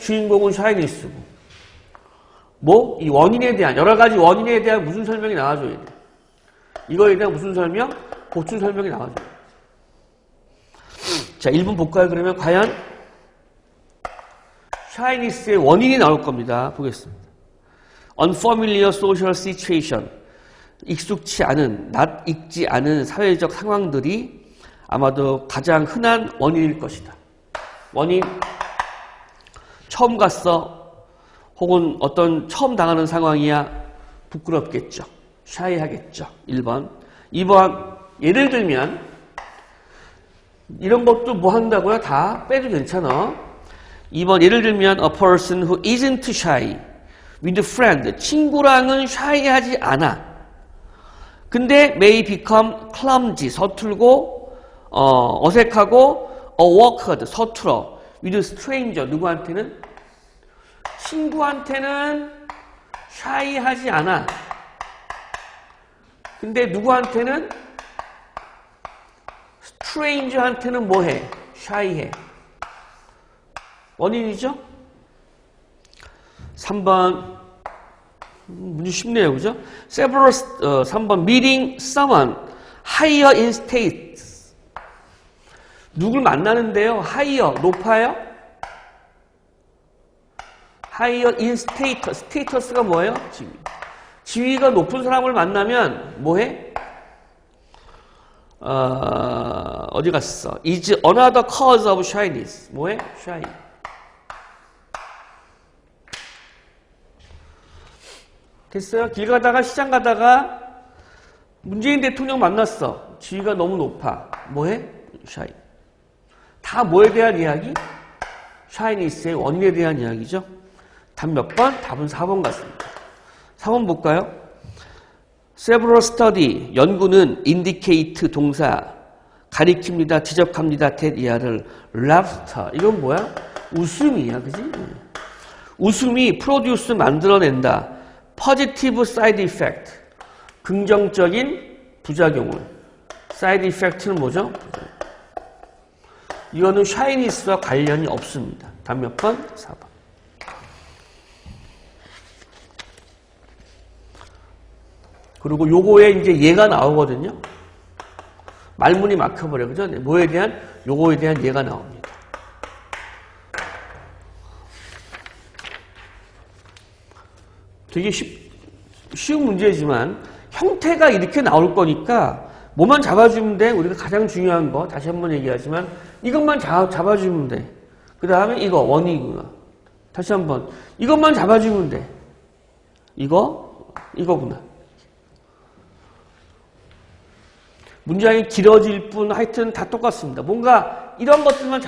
주인공은 샤이니스고 뭐? 이 원인에 대한 여러 가지 원인에 대한 무슨 설명이 나와줘야 돼 이거에 대한 무슨 설명? 보충 설명이 나와줘야 돼 자, 1분 볼까요? 그러면 과연 샤이니스의 원인이 나올 겁니다. 보겠습니다. unfamiliar social situation 익숙치 않은, 낯익지 않은 사회적 상황들이 아마도 가장 흔한 원인일 것이다. 원인, 처음 갔어. 혹은 어떤 처음 당하는 상황이야. 부끄럽겠죠. 샤이하겠죠. 1번. 2번, 예를 들면, 이런 것도 뭐 한다고요? 다 빼도 괜찮아. 2번, 예를 들면, a person who isn't shy with friend. 친구랑은 샤이하지 않아. 근데 may become clumsy. 서툴고, 어, 어색하고, awkward. 서툴어. With stranger. 누구한테는? 친구한테는 샤이하지 않아. 근데 누구한테는? 스트레인저한테는 뭐해? 샤이해. 원인이죠? 3번 문제 쉽네요. 그죠? several 어, 3번 meeting someone higher in status 누굴 만나는데요. higher 높아요? higher in status status가 뭐예요? 지위. 지위가 높은 사람을 만나면 뭐해? 어, 어디 갔어? is another cause of shyness. 뭐해? shy. 됐어요? 길 가다가 시장 가다가 문재인 대통령 만났어. 지위가 너무 높아. 뭐해? 샤이. 다 뭐에 대한 이야기? 샤이니스의 원인에 대한 이야기죠. 답 몇 번? 답은 4번 같습니다. 4번 볼까요? several study, 연구는 indicate 동사, 가리킵니다, 지적합니다, 대 이하를 laughter. 이건 뭐야? 웃음이야, 그지? 웃음이 produce 만들어낸다. positive side effect. 긍정적인 부작용을. side effect는 뭐죠? 이거는 샤이니스와 관련이 없습니다. 답 몇 번? 4번. 그리고 요거에 이제 예가 나오거든요. 말문이 막혀버려. 그죠? 네, 뭐에 대한? 요거에 대한 예가 나옵니다. 되게 쉽, 쉬운 문제지만 형태가 이렇게 나올 거니까 뭐만 잡아주면 돼. 우리가 가장 중요한 거 다시 한번 얘기하지만 이것만 잡, 잡아주면 돼. 그 다음에 이거 원이구나. 다시 한번 이것만 잡아주면 돼. 이거 이거구나. 문장이 길어질 뿐 하여튼 다 똑같습니다. 뭔가 이런 것들만